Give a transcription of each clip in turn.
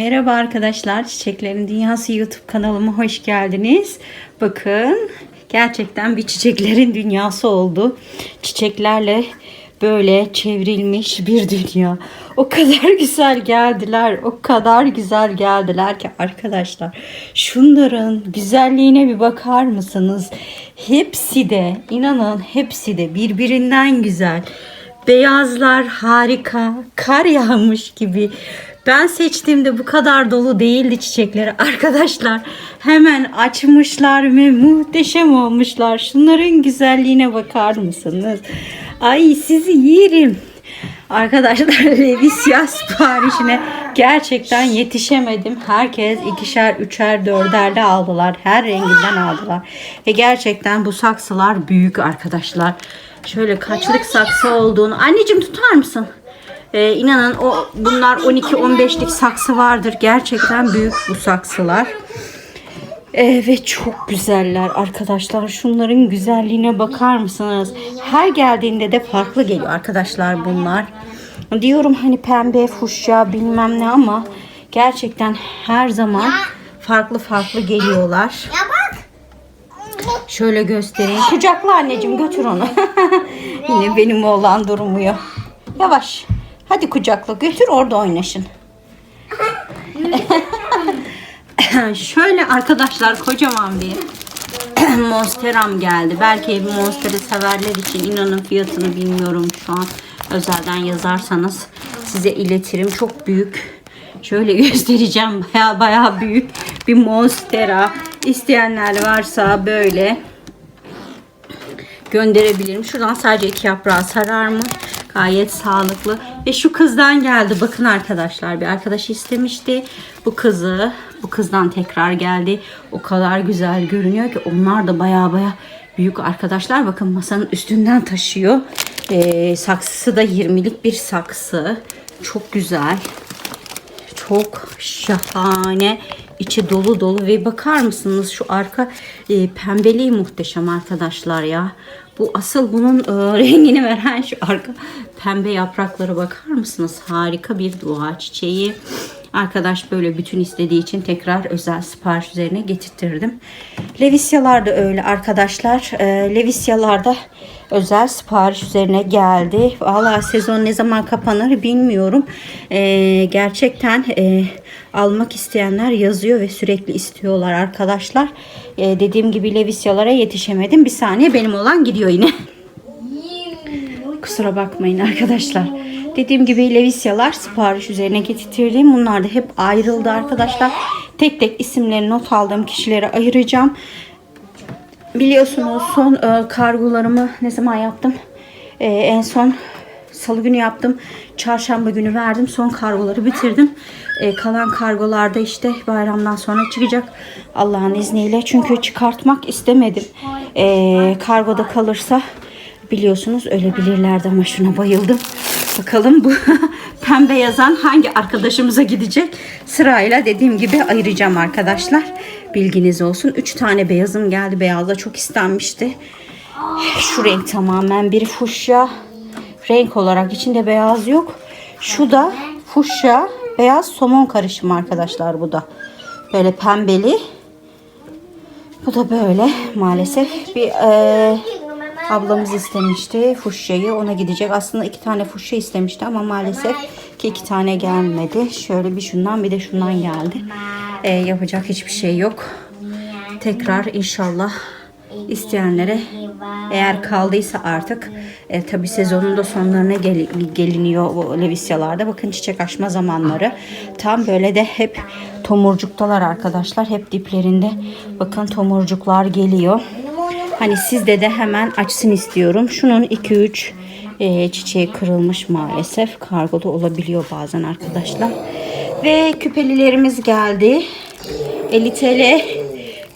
Merhaba arkadaşlar. Çiçeklerin Dünyası YouTube kanalıma hoş geldiniz. Bakın gerçekten bir çiçeklerin dünyası oldu. Çiçeklerle böyle çevrilmiş bir dünya. O kadar güzel geldiler. O kadar güzel geldiler ki arkadaşlar. Şunların güzelliğine bir bakar mısınız? Hepsi de inanın hepsi de birbirinden güzel. Beyazlar harika. Kar yağmış gibi. Ben seçtiğimde bu kadar dolu değildi çiçekleri. Arkadaşlar hemen açmışlar ve muhteşem olmuşlar. Şunların güzelliğine bakar mısınız? Ay sizi yerim. Arkadaşlar Levisya siparişine gerçekten yetişemedim. Herkes ikişer, üçer, dörderle aldılar. Her renginden aldılar. Ve gerçekten bu saksılar büyük arkadaşlar. Şöyle kaçlık saksı olduğunu. Anneciğim tutar mısın? Ee, inanın o bunlar 12-15'lik saksı vardır. Gerçekten büyük bu saksılar. Ee, ve çok güzeller arkadaşlar. Şunların güzelliğine bakar mısınız? Her geldiğinde de farklı geliyor arkadaşlar bunlar. Diyorum hani pembe, fuşya bilmem ne ama gerçekten her zaman farklı farklı geliyorlar. Şöyle göstereyim. Kucakla anneciğim götür onu. Yine benim oğlan durmuyor. Yavaş. Hadi kucakla götür orada oynaşın. Şöyle arkadaşlar kocaman bir monsteram geldi. Belki bu monsteri severler için inanın fiyatını bilmiyorum şu an. Özelden yazarsanız size iletirim. Çok büyük. Şöyle göstereceğim. Baya baya büyük bir monstera. İsteyenler varsa böyle gönderebilirim. Şuradan sadece iki yaprağı sarar mı? Gayet sağlıklı. Ve şu kızdan geldi. Bakın arkadaşlar bir arkadaş istemişti. Bu kızı bu kızdan tekrar geldi. O kadar güzel görünüyor ki onlar da baya baya büyük arkadaşlar. Bakın masanın üstünden taşıyor. Ee, saksısı da 20'lik bir saksı. Çok güzel. Çok şahane. içi dolu dolu ve bakar mısınız şu arka e, pembeliği muhteşem arkadaşlar ya. Bu asıl bunun e, rengini veren şu arka pembe yaprakları bakar mısınız? Harika bir dua çiçeği. Arkadaş böyle bütün istediği için tekrar özel sipariş üzerine getirttirdim. Levisyalar da öyle arkadaşlar. E, Levisyalar da özel sipariş üzerine geldi. Valla sezon ne zaman kapanır bilmiyorum. E, gerçekten e, almak isteyenler yazıyor ve sürekli istiyorlar arkadaşlar. E, dediğim gibi Levisyalara yetişemedim. Bir saniye benim olan gidiyor yine. Kusura bakmayın arkadaşlar. Dediğim gibi Levisyalar sipariş üzerine getirdim. Bunlar da hep ayrıldı arkadaşlar. Tek tek isimlerini not aldığım kişilere ayıracağım. Biliyorsunuz son e, kargolarımı ne zaman yaptım? E, en son salı günü yaptım. Çarşamba günü verdim. Son kargoları bitirdim. E, kalan kargolarda işte bayramdan sonra çıkacak. Allah'ın izniyle. Çünkü çıkartmak istemedim. E, kargoda kalırsa biliyorsunuz ölebilirlerdi ama şuna bayıldım. Bakalım bu pembe yazan hangi arkadaşımıza gidecek? Sırayla dediğim gibi ayıracağım arkadaşlar. Bilginiz olsun. 3 tane beyazım geldi. Beyaz da çok istenmişti. Şu renk tamamen bir fuşya. Renk olarak içinde beyaz yok. Şu da fuşya beyaz somon karışımı arkadaşlar bu da. Böyle pembeli. Bu da böyle maalesef bir e, ablamız istemişti fuşyayı ona gidecek. Aslında iki tane fuşya istemişti ama maalesef ki iki tane gelmedi. Şöyle bir şundan bir de şundan geldi. E, yapacak hiçbir şey yok. Tekrar inşallah isteyenlere eğer kaldıysa artık e, tabi sezonun da sonlarına gel- geliniyor bu levisyalarda. Bakın çiçek açma zamanları. Tam böyle de hep tomurcuktalar arkadaşlar. Hep diplerinde bakın tomurcuklar geliyor. Hani sizde de hemen açsın istiyorum. Şunun 2-3 e, çiçeği kırılmış maalesef. Kargoda olabiliyor bazen arkadaşlar. Ve küpelilerimiz geldi. 50 TL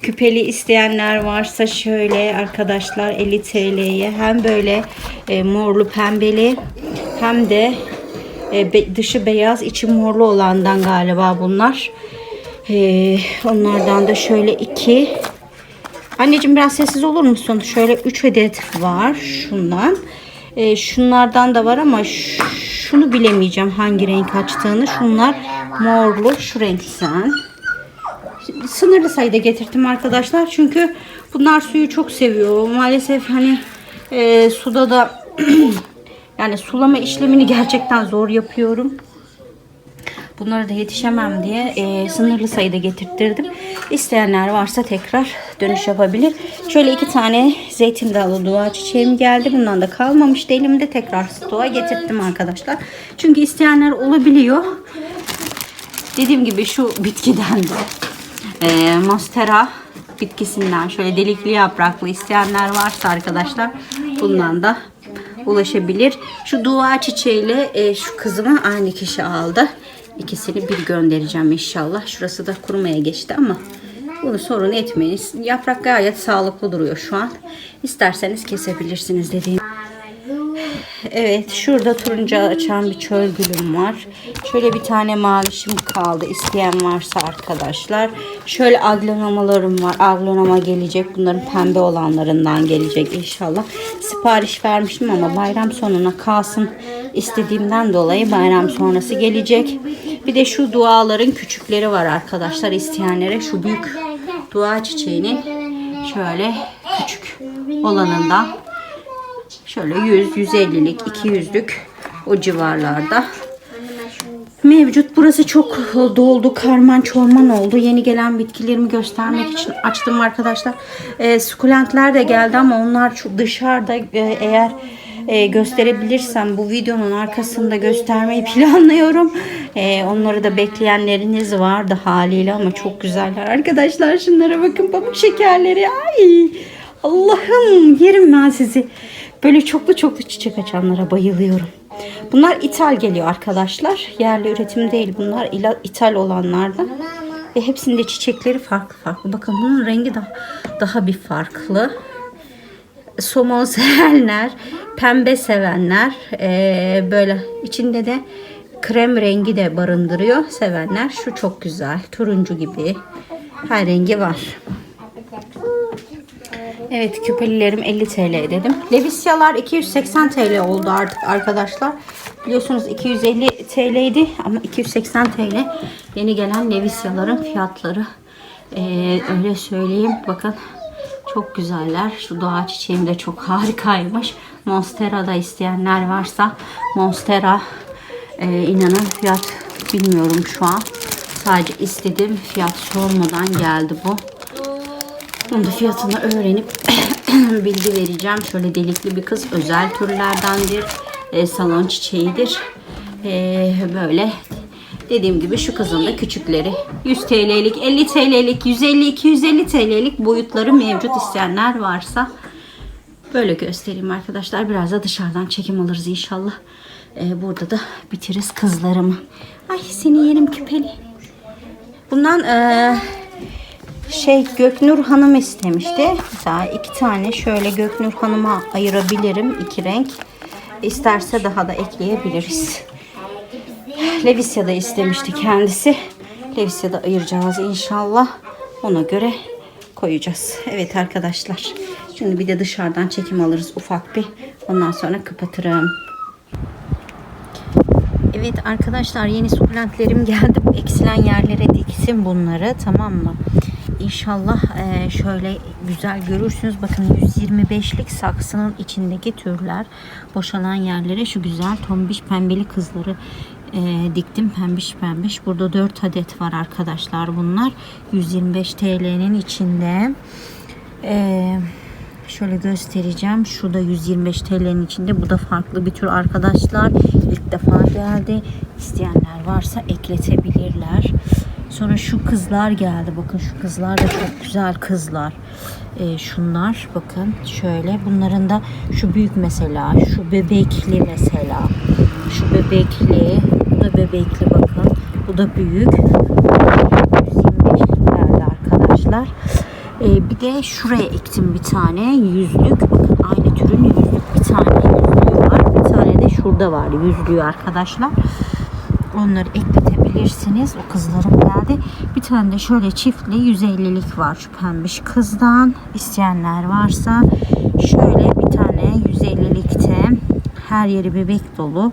küpeli isteyenler varsa şöyle arkadaşlar 50 TL'ye hem böyle e, morlu pembeli hem de e, be- dışı beyaz içi morlu olandan galiba bunlar. E, onlardan da şöyle iki Anneciğim biraz sessiz olur musun? Şöyle 3 adet var şundan. Ee, şunlardan da var ama şunu bilemeyeceğim hangi renk açtığını. Şunlar morlu, şu renk sen. Sınırlı sayıda getirdim arkadaşlar. Çünkü bunlar suyu çok seviyor. Maalesef hani e, suda da yani sulama işlemini gerçekten zor yapıyorum. Bunlara da yetişemem diye e, sınırlı sayıda getirttirdim. İsteyenler varsa tekrar dönüş yapabilir. Şöyle iki tane zeytin dalı dua çiçeğim geldi. Bundan da kalmamıştı elimde. Tekrar stoğa getirttim arkadaşlar. Çünkü isteyenler olabiliyor. Dediğim gibi şu bitkiden de e, Monstera bitkisinden şöyle delikli yapraklı isteyenler varsa arkadaşlar bundan da ulaşabilir. Şu dua çiçeğiyle e, şu kızımı aynı kişi aldı. İkisini bir göndereceğim inşallah. Şurası da kurumaya geçti ama bunu sorun etmeyin. Yaprak gayet sağlıklı duruyor şu an. İsterseniz kesebilirsiniz dediğim. Evet şurada turuncu açan bir çöl gülüm var. Şöyle bir tane mavişim kaldı. İsteyen varsa arkadaşlar. Şöyle aglonamalarım var. Aglonama gelecek. Bunların pembe olanlarından gelecek inşallah. Sipariş vermiştim ama bayram sonuna kalsın istediğimden dolayı bayram sonrası gelecek. Bir de şu duaların küçükleri var arkadaşlar isteyenlere. Şu büyük dua çiçeğinin şöyle küçük olanından Şöyle 100, 150'lik, 200'lük o civarlarda mevcut. Burası çok doldu, karman çorman oldu. Yeni gelen bitkilerimi göstermek için açtım arkadaşlar. E, sukulentler de geldi ama onlar çok dışarıda e, eğer e, gösterebilirsem bu videonun arkasında göstermeyi planlıyorum. E, onları da bekleyenleriniz vardı haliyle ama çok güzeller arkadaşlar. Şunlara bakın pamuk şekerleri. Ay Allah'ım yerim ben sizi. Böyle çoklu çoklu çiçek açanlara bayılıyorum. Bunlar ithal geliyor arkadaşlar. Yerli üretim değil bunlar. ithal olanlardan. Ve hepsinde çiçekleri farklı farklı. Bakın bunun rengi daha, daha bir farklı. Somon sevenler, pembe sevenler, eee, böyle içinde de krem rengi de barındırıyor sevenler. Şu çok güzel. Turuncu gibi. Her rengi var. Evet küpelilerim 50 TL dedim. Levisyalar 280 TL oldu artık arkadaşlar. Biliyorsunuz 250 TL'ydi ama 280 TL yeni gelen Levisyaların fiyatları. Ee, öyle söyleyeyim. Bakın çok güzeller. Şu doğa çiçeğim de çok harikaymış. Monstera da isteyenler varsa Monstera e, inanın fiyat bilmiyorum şu an. Sadece istedim. Fiyat sormadan geldi bu. Bunun da fiyatını öğrenip bilgi vereceğim. Şöyle delikli bir kız özel türlerdendir. E, salon çiçeğidir. E, böyle dediğim gibi şu kızın da küçükleri 100 TL'lik, 50 TL'lik, 150, 250 TL'lik boyutları mevcut isteyenler varsa böyle göstereyim arkadaşlar. Biraz da dışarıdan çekim alırız inşallah. E, burada da bitiririz kızlarımı. Ay seni yerim küpeli. Bundan eee şey Göknur Hanım istemişti. Mesela iki tane şöyle Göknur Hanım'a ayırabilirim. iki renk. İsterse daha da ekleyebiliriz. Levisya da istemişti kendisi. Levisya da ayıracağız inşallah. Ona göre koyacağız. Evet arkadaşlar. Şimdi bir de dışarıdan çekim alırız ufak bir. Ondan sonra kapatırım. Evet arkadaşlar yeni sukulentlerim geldi. Eksilen yerlere diksin bunları tamam mı? İnşallah eee, şöyle güzel görürsünüz. Bakın 125'lik saksının içindeki türler boşalan yerlere şu güzel tombiş pembeli kızları eee, diktim. Pembiş pembiş. Burada 4 adet var arkadaşlar bunlar. 125 TL'nin içinde. Eee Şöyle göstereceğim. Şurada 125 TL'nin içinde. Bu da farklı bir tür arkadaşlar. İlk defa geldi. İsteyenler varsa ekletebilirler. Sonra şu kızlar geldi. Bakın şu kızlar da çok güzel kızlar. Ee, şunlar bakın şöyle. Bunların da şu büyük mesela. Şu bebekli mesela. Şu bebekli. Bu da bebekli bakın. Bu da büyük. 125'liklerde arkadaşlar. Ee, bir de şuraya ektim bir tane yüzlük. Bakın aynı türün yüzlük bir tane yüzlüğü var. Bir tane de şurada var yüzlüğü arkadaşlar. Onları ekletebilirsiniz. O kızlarım geldi. Bir tane de şöyle çiftli 150'lik var şu pembiş kızdan. İsteyenler varsa şöyle bir tane 150'likte Her yeri bebek dolu.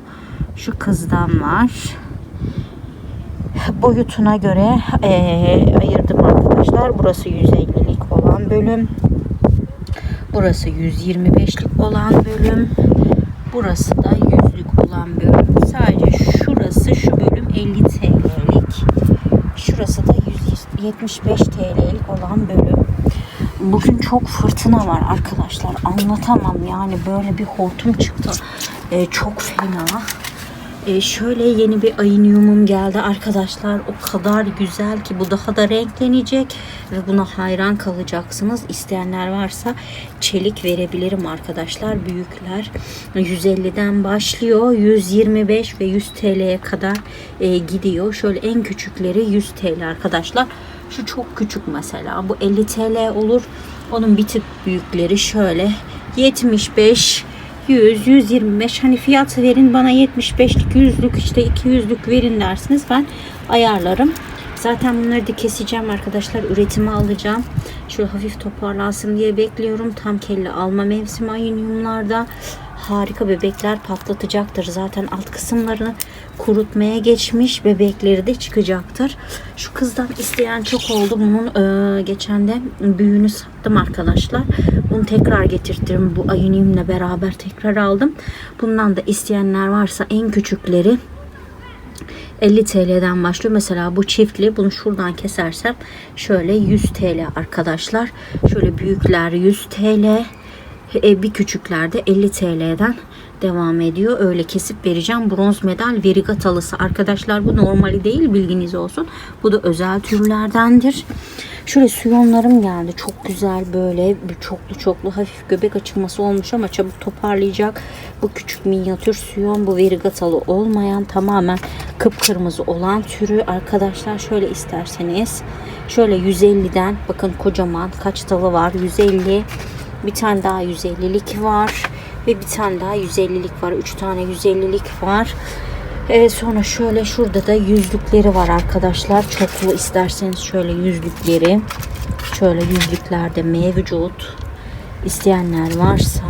Şu kızdan var. Boyutuna göre eee, ayırdım arkadaşlar. Burası 150'lik olan bölüm. Burası 125'lik olan bölüm. Burası da 100'lük olan bölüm. Sadece şurası şu bölüm 50 TL'lik. Şurası da 175 TL'lik olan bölüm. Bugün çok fırtına var arkadaşlar. Anlatamam yani böyle bir hortum çıktı. Ee, çok fena. Ee, şöyle yeni bir ayiniumum geldi arkadaşlar. O kadar güzel ki bu daha da renklenecek ve buna hayran kalacaksınız. İsteyenler varsa çelik verebilirim arkadaşlar. Büyükler 150'den başlıyor. 125 ve 100 TL'ye kadar e, gidiyor. Şöyle en küçükleri 100 TL arkadaşlar. Şu çok küçük mesela. Bu 50 TL olur. Onun bir tık büyükleri şöyle 75 100, 125 hani fiyat verin bana 75'lik 100'lük işte 200'lük verin dersiniz ben ayarlarım. Zaten bunları da keseceğim arkadaşlar. Üretime alacağım. Şu hafif toparlansın diye bekliyorum. Tam kelle alma mevsimi ayınımlarda. Harika bebekler patlatacaktır. Zaten alt kısımlarını kurutmaya geçmiş. Bebekleri de çıkacaktır. Şu kızdan isteyen çok oldu. Bunun e, geçen de büyüğünü sattım arkadaşlar. Bunu tekrar getirttim. Bu ayınımla beraber tekrar aldım. Bundan da isteyenler varsa en küçükleri 50 TL'den başlıyor. Mesela bu çiftli bunu şuradan kesersem şöyle 100 TL arkadaşlar. Şöyle büyükler 100 TL. E, bir küçükler de 50 TL'den devam ediyor. Öyle kesip vereceğim. Bronz medal verigatalısı. Arkadaşlar bu normali değil bilginiz olsun. Bu da özel türlerdendir. Şöyle suyonlarım geldi. Çok güzel böyle bir çoklu çoklu hafif göbek açılması olmuş ama çabuk toparlayacak. Bu küçük minyatür suyon bu verigatalı olmayan tamamen kıpkırmızı olan türü arkadaşlar şöyle isterseniz şöyle 150'den bakın kocaman kaç dalı var 150 bir tane daha 150'lik var ve bir tane daha 150'lik var 3 tane 150'lik var Evet sonra şöyle şurada da yüzlükleri var arkadaşlar. Çoklu isterseniz şöyle yüzlükleri. Şöyle yüzlüklerde mevcut. İsteyenler varsa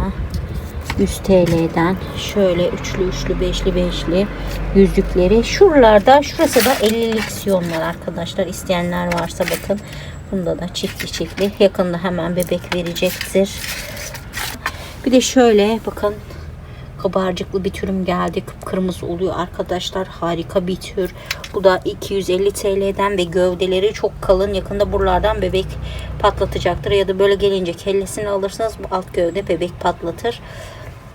100 TL'den şöyle üçlü üçlü beşli beşli yüzlükleri. Şuralarda şurası da 50'lik siyonlar arkadaşlar. İsteyenler varsa bakın. Bunda da çiftli çiftli. Yakında hemen bebek verecektir. Bir de şöyle bakın kabarcıklı bir türüm geldi. Kıpkırmızı oluyor arkadaşlar. Harika bir tür. Bu da 250 TL'den ve gövdeleri çok kalın. Yakında buralardan bebek patlatacaktır. Ya da böyle gelince kellesini alırsanız bu alt gövde bebek patlatır.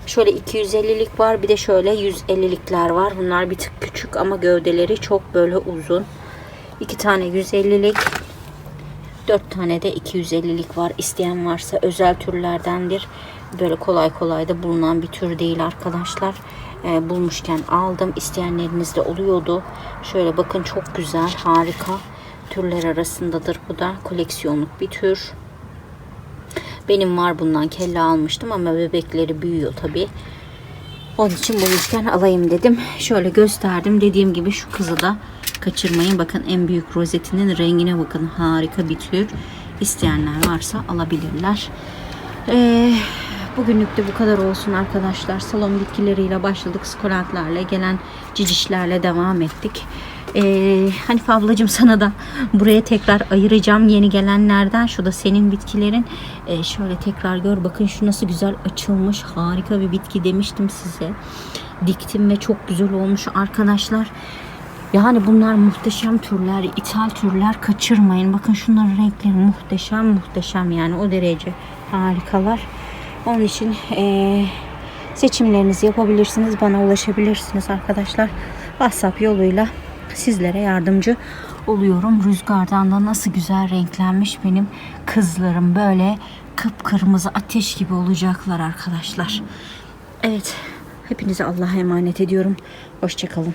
Şöyle 250'lik var. Bir de şöyle 150'likler var. Bunlar bir tık küçük ama gövdeleri çok böyle uzun. İki tane 150'lik. 4 tane de 250'lik var. İsteyen varsa özel türlerdendir. Böyle kolay kolay da bulunan bir tür değil arkadaşlar. Ee, bulmuşken aldım. İsteyenleriniz de oluyordu. Şöyle bakın çok güzel, harika türler arasındadır. Bu da koleksiyonluk bir tür. Benim var bundan kelle almıştım ama bebekleri büyüyor tabi. Onun için bulmuşken alayım dedim. Şöyle gösterdim. Dediğim gibi şu kızı da kaçırmayın. Bakın en büyük rozetinin rengine bakın. Harika bir tür. İsteyenler varsa alabilirler. Ee, bugünlük de bu kadar olsun arkadaşlar. Salon bitkileriyle başladık. Skolantlarla gelen cicişlerle devam ettik. Ee, Hanife ablacığım sana da buraya tekrar ayıracağım yeni gelenlerden. Şu da senin bitkilerin. Ee, şöyle tekrar gör. Bakın şu nasıl güzel açılmış. Harika bir bitki demiştim size. Diktim ve çok güzel olmuş arkadaşlar. Yani bunlar muhteşem türler, ithal türler kaçırmayın. Bakın şunların renkleri muhteşem muhteşem yani o derece harikalar. Onun için eee, seçimlerinizi yapabilirsiniz. Bana ulaşabilirsiniz arkadaşlar. WhatsApp yoluyla sizlere yardımcı oluyorum. Rüzgardan da nasıl güzel renklenmiş benim kızlarım. Böyle kıpkırmızı ateş gibi olacaklar arkadaşlar. Evet. Hepinize Allah'a emanet ediyorum. Hoşçakalın.